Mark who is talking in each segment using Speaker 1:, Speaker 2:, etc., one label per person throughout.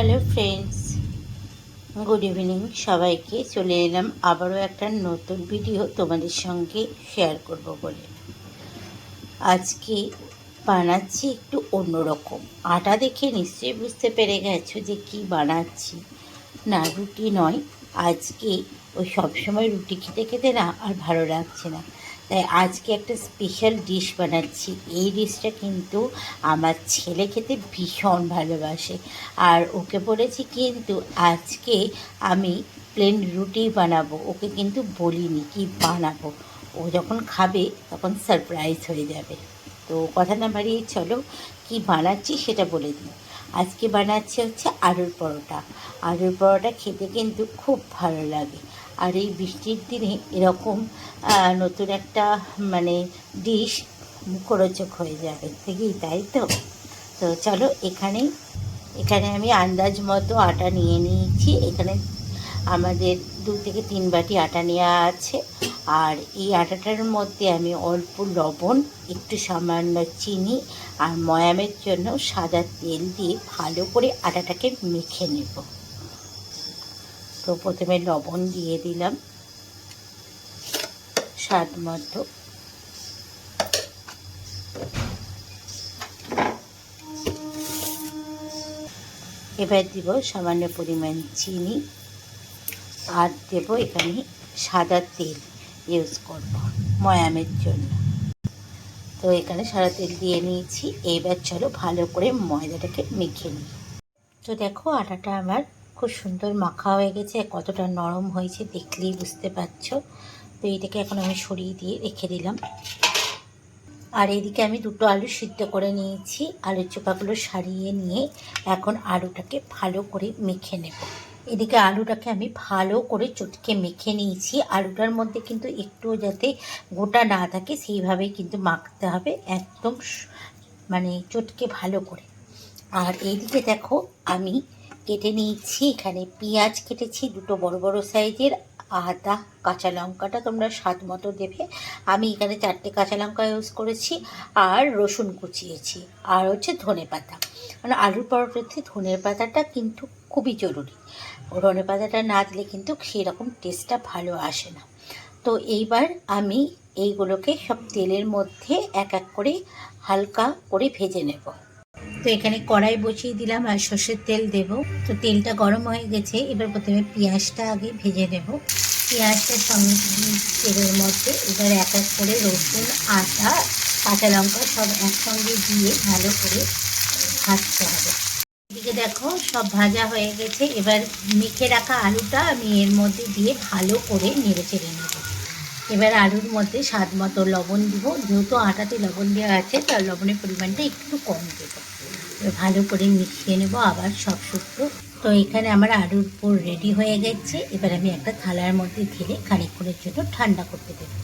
Speaker 1: Hello friends, good evening, সবাইকে চলে এলাম আবারও একটা নতুন ভিডিও তোমাদের সঙ্গে শেয়ার করব বলে। আজকে বানাচ্ছি একটু অন্যরকম। আটা দেখে নিশ্চয়ই বুঝতে পেরে গেছো যে কি বানাচ্ছি। না, রুটি নয়। আজকে ওই সবসময় রুটি খেতে খেতে না আর ভালো লাগছে না। তাই আজকে একটা স্পেশাল ডিশ বানাচ্ছি। এই ডিশটা কিন্তু আমার ছেলে খেতে ভীষণ ভালোবাসে। আর ওকে বলেছি কিন্তু আজকে আমি প্লেন রুটি বানাবো, ওকে কিন্তু বলিনি কি বানাবো। ও যখন খাবে তখন সারপ্রাইজ হয়ে যাবে। তো কথা না বাড়িয়ে চলো, কি বানাচ্ছি সেটা বলে দিই। আজকে বানাচ্ছি হচ্ছে আলুর পরোটা। আলুর পরোটা খেতে কিন্তু খুব ভালো লাগে। আর এই বৃষ্টির দিনে এরকম নতুন একটা মানে ডিশ মুখরোচক হয়ে যাবে। থেকেই তাই তো? তো চলো এখানে এখানে আমি আন্দাজ মতো আটা নিয়ে নিয়েছি। এখানে আমাদের দু থেকে তিন বাটি আটা নেওয়া আছে। আর এই আটাটার মধ্যে আমি অল্প লবণ, একটু সামান্য চিনি আর ময়ামের জন্য সাদা তেল দিয়ে ভালো করে আটাটাকে মেখে নেব। তো প্রথমে লবণ দিয়ে দিলাম। স্বাদ মতো। এবার দিব সামান্য পরিমাণ চিনি। আর দেবো এখানে সাদা তেল ইউজ করব ময়ামের জন্য। তো এখানে সাদা তেল দিয়ে নিয়েছি। এইবার চলো ভালো করে ময়দাটাকে মেখে নিই। তো দেখো আটাটা আমার খুব সুন্দর মাখা হয়ে গেছে, কতটা নরম হয়েছে দেখলেই বুঝতে পারছ। তো এইটাকে এখন আমি সরিয়ে দিয়ে রেখে দিলাম। আর এদিকে আমি দুটো আলু সিদ্ধ করে নিয়েছি। আলুর চোপাগুলো সারিয়ে নিয়ে এখন আলুটাকে ভালো করে মেখে নেব। এদিকে আলুটাকে আমি ভালো করে চটকে মেখে নিয়েছি। আলুটার মধ্যে কিন্তু একটুও যাতে গোটা না থাকে সেইভাবেই কিন্তু মাখতে হবে একদম মানে চটকে ভালো করে। আর এইদিকে দেখো আমি কেটে নিয়েছি। এখানে পেঁয়াজ কেটেছি, দুটো বড় বড় সাইজের, আদা, কাঁচা লঙ্কাটা তোমরা স্বাদ মতো দেবে। আমি এখানে চারটে কাঁচা লঙ্কা ইউজ করেছি আর রসুন কুচিয়েছি। আর হচ্ছে ধনে পাতা। মানে আলুর পরোটাতে ধনের পাতাটা কিন্তু খুবই জরুরি। ধনে পাতাটা না দিলে কিন্তু সেরকম টেস্টটা ভালো আসে না। তো এইবার আমি এইগুলোকে সব তেলের মধ্যে এক এক করে হালকা করে ভেজে নেব। তো এখানে কড়াই বসিয়ে দিলাম আর সর্ষের তেল দেব। তো তেলটা গরম হয়ে গেছে, এবার প্রথমে পেঁয়াজটা আগে ভেজে নেব। পেঁয়াজটার সঙ্গে তেলের মধ্যে এবার এক এক করে রসুন আটা কাঁচা লঙ্কা সব একসঙ্গে দিয়ে ভালো করে ভাজতে হবে। এদিকে দেখো সব ভাজা হয়ে গেছে, এবার মেখে রাখা আলুটা আমি এর মধ্যে দিয়ে ভালো করে নেড়ে চেড়ে নেব। এবার আলুর মধ্যে স্বাদ মতো লবণ দিব, যেহেতু আটাতে লবণ দেওয়া আছে, তার লবণের পরিমাণটা একটু কম দেব। ভালো করে মিশিয়ে নেব আবার সব শুক্তো। তো এখানে আমার আলুর পুর রেডি হয়ে গেছে। এবার আমি একটা থালার মধ্যে ঢেলে খানিকক্ষণের জন্য ঠান্ডা করতে দেবো।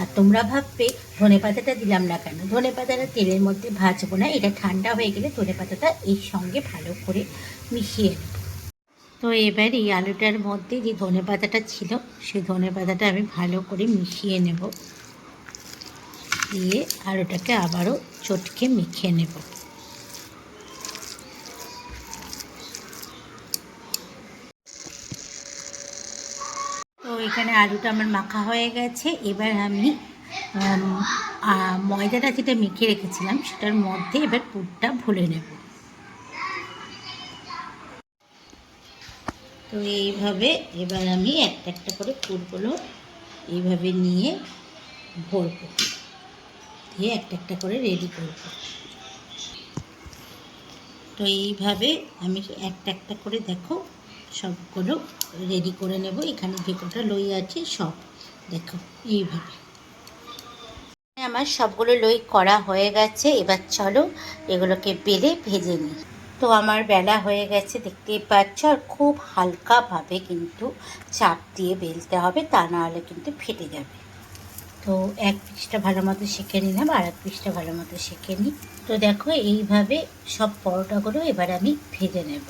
Speaker 1: আর তোমরা ভাববে, ধনে পাতাটা দিলাম না কেন? ধনে পাতাটা তেলের মধ্যে ভাজবো না, এটা ঠান্ডা হয়ে গেলে ধনে পাতাটা এর সঙ্গে ভালো করে মিশিয়ে নেব। তো এবার এই আলুটার মধ্যে যে ধনে পাতাটা ছিল সেই ধনে পাতাটা আমি ভালো করে মিশিয়ে নেব। দিয়ে আলুটাকে আবারও চটকে মেখে নেব। এখানে আলুটা আমার মাখা হয়ে গেছে। এবার আমি ময়দাটা যেটা মেখে রেখেছিলাম, সেটার মধ্যে এবার পুরটা ভুলে নেব। তো এইভাবে এবার আমি একটা একটা করে পুরগুলো এইভাবে নিয়ে ভরবো। দিয়ে একটা একটা করে রেডি করব। তো এইভাবে আমি একটা একটা করে দেখো সবগুলো রেডি করে নেব। এখানে যে কটা লই আছে সব। দেখো, এইভাবে। আমার সবগুলো লই করা হয়ে গেছে। এবার চলো এগুলোকে বেলে ভেজে নিই। তো আমার বেলা হয়ে গেছে, দেখতেই পাচ্ছ। আর খুব হালকাভাবে কিন্তু চাপ দিয়ে বেলতে হবে, তা না হলে কিন্তু ফেটে যাবে। তো এক পিসটা ভালো মতো সেঁকে নিলাম, আর এক পিসটা ভালো মতো সেঁকে নিই। তো দেখো, এইভাবে সব পরোটাগুলো এবার আমি ভেজে নেব।